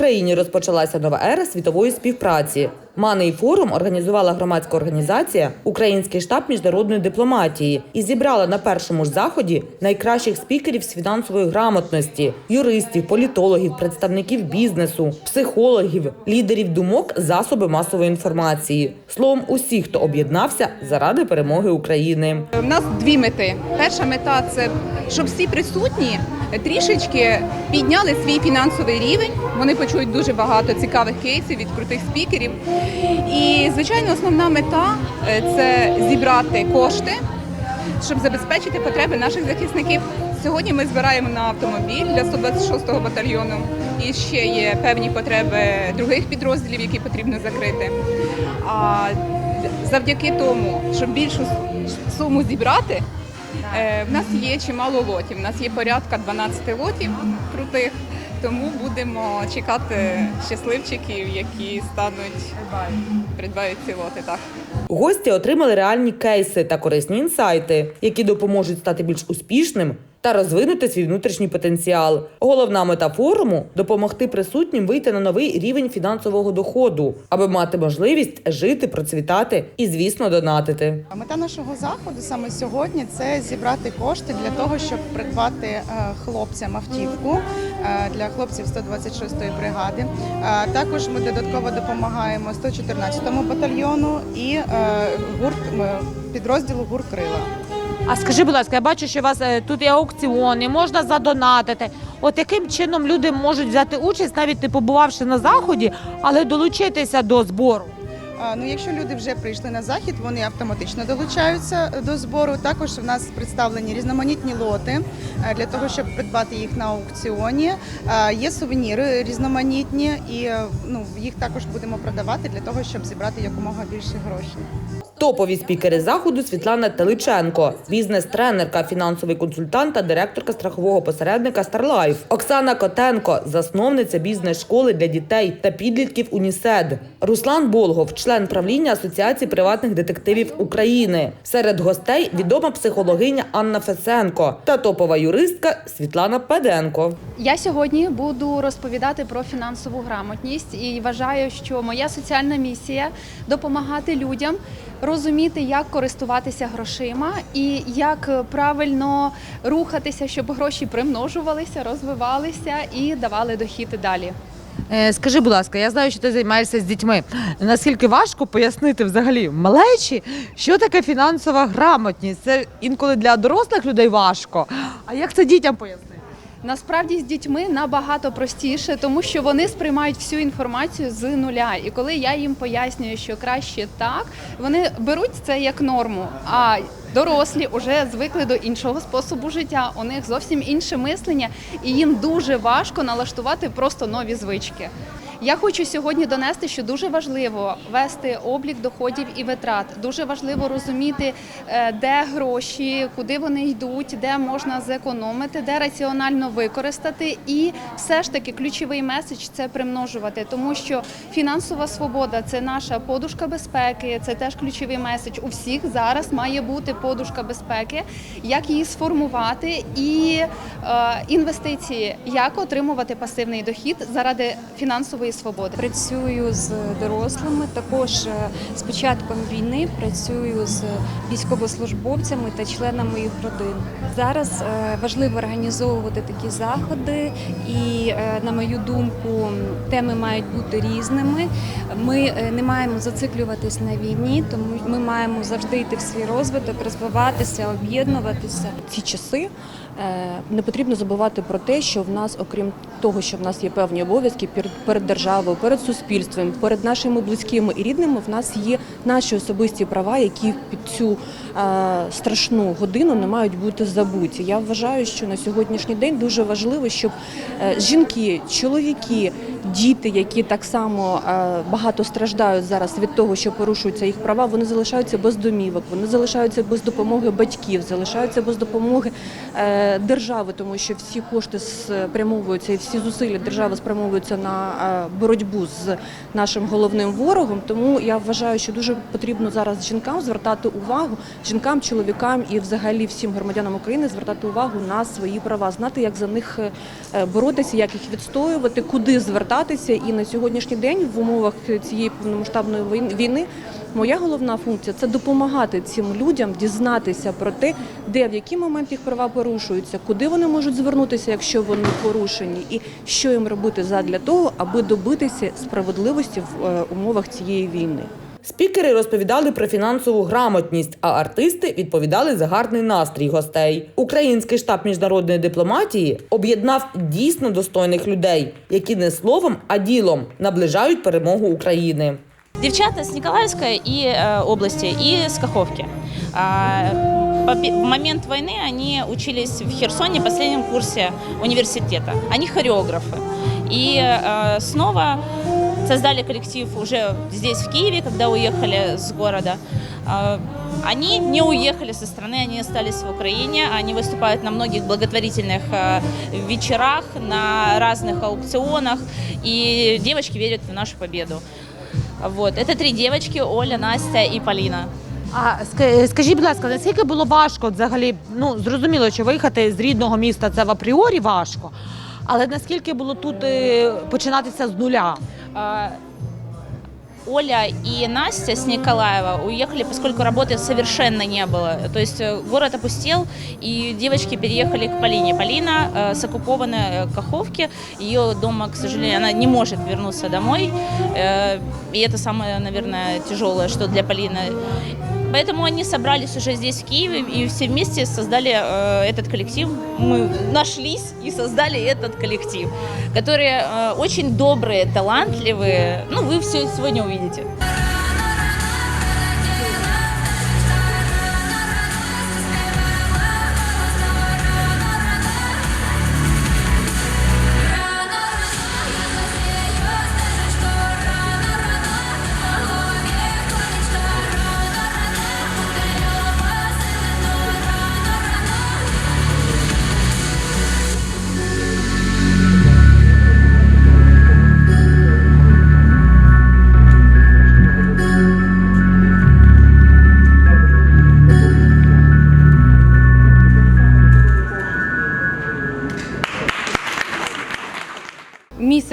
Україні розпочалася нова ера світової співпраці. Маней форум організувала громадська організація Український штаб міжнародної дипломатії і зібрала на першому ж заході найкращих спікерів з фінансової грамотності, юристів, політологів, представників бізнесу, психологів, лідерів думок, засоби масової інформації. Словом, усіх, хто об'єднався заради перемоги України. У нас дві мети. Перша мета це щоб всі присутні трішечки підняли свій фінансовий рівень. Вони почують дуже багато цікавих кейсів від крутих спікерів. І звичайно, основна мета е, це зібрати кошти, щоб забезпечити потреби наших захисників. Сьогодні ми збираємо на автомобіль для 126-го батальйону. І ще є певні потреби других підрозділів, які потрібно закрити. А завдяки тому, щоб більшу суму зібрати, е, в нас є чимало лотів. У нас є порядка 12 лотів крутих. Тому будемо чекати щасливчиків, які стануть придбають ці лоти. Так. Гості отримали реальні кейси та корисні інсайти, які допоможуть стати більш успішним та розвинути свій внутрішній потенціал. Головна мета форуму допомогти присутнім вийти на новий рівень фінансового доходу, аби мати можливість жити, процвітати і, звісно, донатити. Мета нашого заходу саме сьогодні це зібрати кошти для того, щоб придбати е, хлопцям автівку е, для хлопців 126-ї бригади. Е, Також ми додатково допомагаємо 114-му батальйону і гурт підрозділу ГУР Крила. А скажи, будь ласка, я бачу, що у вас е, тут є аукціони, можна задонатити. От яким чином люди можуть взяти участь, навіть не побувавши на заході, але долучитися до збору? Е, Ну, якщо люди вже прийшли на захід, вони автоматично долучаються до збору. Також в нас представлені різноманітні лоти е, для того, щоб придбати їх на аукціоні. Е, Є сувеніри різноманітні, і е, ну їх також будемо продавати для того, щоб зібрати якомога більше грошей. Топові спікери заходу Світлана Теличенко, бізнес-тренерка, фінансовий консультант та директорка страхового посередника Старлайф. Оксана Котенко, засновниця бізнес-школи для дітей та підлітків Унісед. Руслан Болгов, член правління Асоціації приватних детективів України. Серед гостей відома психологиня Анна Фесенко та топова юристка Світлана Педенко. Я сьогодні буду розповідати про фінансову грамотність і вважаю, що моя соціальна місія допомагати людям розуміти, як користуватися грошима і як правильно рухатися, щоб гроші примножувалися, розвивалися і давали дохід далі. Е, Скажи, будь ласка, я знаю, що ти займаєшся з дітьми. Наскільки важко пояснити взагалі малечі, що таке фінансова грамотність? Це інколи для дорослих людей важко. А як це дітям пояснити? Насправді з дітьми набагато простіше, тому що вони сприймають всю інформацію з нуля. І коли я їм пояснюю, що краще так, вони беруть це як норму. А дорослі вже звикли до іншого способу життя. У них зовсім інше мислення, і їм дуже важко налаштувати просто нові звички. Я хочу сьогодні донести, що дуже важливо вести облік доходів і витрат. Дуже важливо розуміти, е, де гроші, куди вони йдуть, де можна зекономити, де раціонально використати. І все ж таки ключовий меседж це примножувати, тому що фінансова свобода це наша подушка безпеки, це теж ключовий меседж. У всіх зараз має бути подушка безпеки, як її сформувати, і е, інвестиції, як отримувати пасивний дохід заради фінансової свободи. Працюю з дорослими. Також е, з початком війни працюю з військовослужбовцями та членами їх родин. Зараз е, важливо організовувати такі заходи, і е, на мою думку, теми мають бути різними. Ми не маємо зациклюватись на війні, тому ми маємо завжди йти в свій розвиток, розвиватися, об'єднуватися. ці часи не потрібно забувати про те, що в нас, окрім того, що в нас є певні обов'язки перед- перед державою, перед суспільством, перед нашими близькими і рідними, в нас є наші особисті права, які під цю е, страшну годину не мають бути забуті. Я вважаю, що на сьогоднішній день дуже важливо, щоб е, жінки, чоловіки, діти, які так само е, багато страждають зараз від того, що порушуються їх права, вони залишаються без домівок, вони залишаються без допомоги батьків, залишаються без допомоги е, держави, тому що всі кошти спрямовуються і всі зусилля держави спрямовуються на е, боротьбу з нашим головним ворогом. Тому я вважаю, що дуже потрібно зараз жінкам звертати увагу, жінкам, чоловікам і взагалі всім громадянам України звертати увагу на свої права, знати, як за них боротися, як їх відстоювати, куди звертатися. І на сьогоднішній день в умовах цієї повномасштабної війн- війни моя головна функція це допомагати цим людям дізнатися про те, де в який момент їх права порушуються, куди вони можуть звернутися, якщо вони порушені, і що їм робити задля того, аби добитися справедливості в е, умовах цієї війни. Спікери розповідали про фінансову грамотність, а артисти відповідали за гарний настрій гостей. Український штаб міжнародної дипломатії об'єднав дійсно достойних людей, які не словом, а ділом наближають перемогу України. Девчата с Николаевской и э, области и с Каховки. А, по пе- в момент войны они учились в Херсоне, последнем курсе университета. Они хореографы. И э, снова создали коллектив уже здесь, в Киеве, когда уехали с города. А, Они не уехали со страны, они остались в Украине. Они выступают на многих благотворительных э, вечерах, на разных аукционах. И девочки верят в нашу победу. Вот. Это три девочки, Оля, Настя и Полина. А ска- скажіть, будь ласка, наскільки було важко от взагалі? Ну зрозуміло, що виїхати з рідного міста це в апріорі важко. Але наскільки було тут е, починатися з нуля? А, Оля и Настя с Николаева уехали, поскольку работы совершенно не было. То есть э, город опустел, и девочки переехали к Полине. Полина э, с оккупованной э, Каховки. Ее дома, к сожалению, она не может вернуться домой. Э, И это самое, наверное, тяжелое, что для Полины. Поэтому они собрались уже здесь, в Киеве, и все вместе создали э, этот коллектив. Мы нашлись и создали этот коллектив, которые э, очень добрые, талантливые. Ну, вы все сегодня увидите.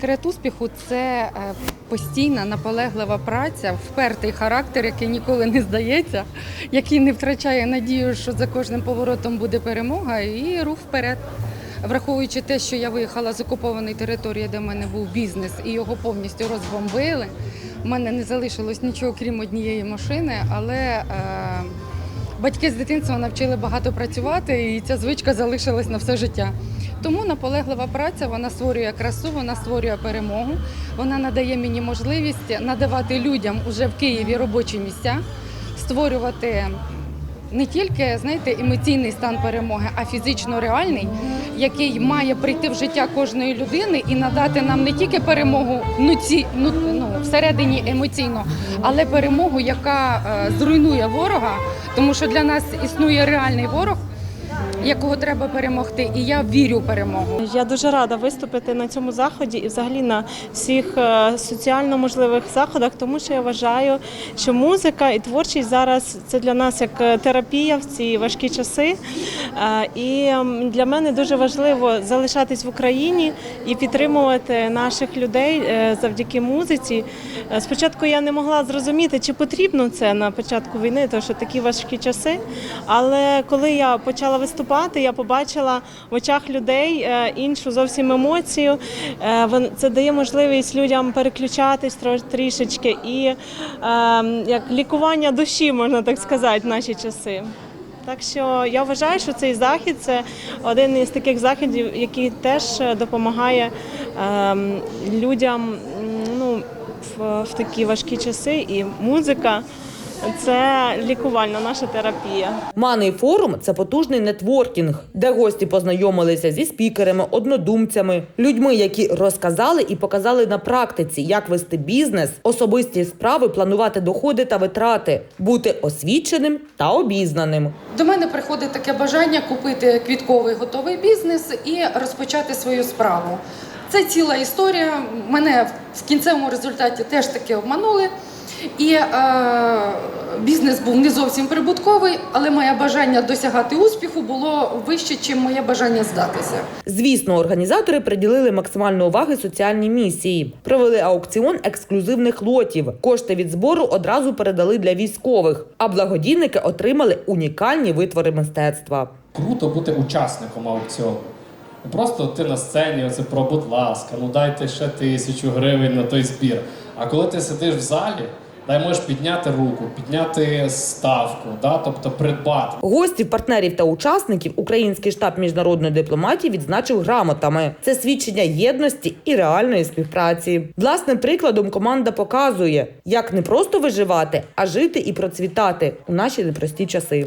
Секрет успіху це е, постійна наполеглива праця, впертий характер, який ніколи не здається, який не втрачає надію, що за кожним поворотом буде перемога, і рух вперед. Враховуючи те, що я виїхала з окупованої території, де в мене був бізнес, і його повністю розбомбили. У мене не залишилось нічого крім однієї машини, але е, батьки з дитинства навчили багато працювати, і ця звичка залишилась на все життя. Тому наполеглива праця вона створює красу, вона створює перемогу, вона надає мені можливість надавати людям уже в Києві робочі місця, створювати не тільки знаєте, емоційний стан перемоги, а фізично реальний, який має прийти в життя кожної людини і надати нам не тільки перемогу внуці, ну, ну, всередині емоційно, але перемогу, яка е, зруйнує ворога, тому що для нас існує реальний ворог, якого треба перемогти, і я вірю в перемогу. Я дуже рада виступити на цьому заході і взагалі на всіх е, соціально можливих заходах, тому що я вважаю, що музика і творчість зараз це для нас як е, терапія в ці важкі часи. Е, І для мене дуже важливо залишатись в Україні і підтримувати наших людей завдяки музиці. Спочатку я не могла зрозуміти, чи потрібно це на початку війни, тому що такі важкі часи. Але коли я почала виступати, я побачила в очах людей е, іншу зовсім емоцію. Е, Це дає можливість людям переключатись трішечки і е, як лікування душі, можна так сказати, в наші часи. Так що я вважаю, що цей захід це один із таких заходів, який теж е, допомагає ем, людям ну, в такі важкі часи. І музика це лікувальна наша терапія. Маний форум це потужний нетворкінг, де гості познайомилися зі спікерами, однодумцями, людьми, які розказали і показали на практиці, як вести бізнес, особисті справи, планувати доходи та витрати, бути освіченим та обізнаним. До мене приходить таке бажання купити квітковий готовий бізнес і розпочати свою справу. Це ціла історія. Мене в кінцевому результаті теж таки обманули. І е, бізнес був не зовсім прибутковий, але моє бажання досягати успіху було вище, ніж моє бажання здатися. Звісно, організатори приділили максимальну уваги соціальній місії. Провели аукціон ексклюзивних лотів. Кошти від збору одразу передали для військових, а благодійники отримали унікальні витвори мистецтва. Круто бути учасником аукціону. Не просто ти на сцені, оце про будь ласка, ну дайте ще тисячу гривень на той збір. А коли ти сидиш в залі, дай можеш підняти руку, підняти ставку, да? тобто придбати. Гостів, партнерів та учасників український штаб міжнародної дипломатії відзначив грамотами. Це свідчення єдності і реальної співпраці. Власним прикладом команда показує, як не просто виживати, а жити і процвітати у наші непрості часи.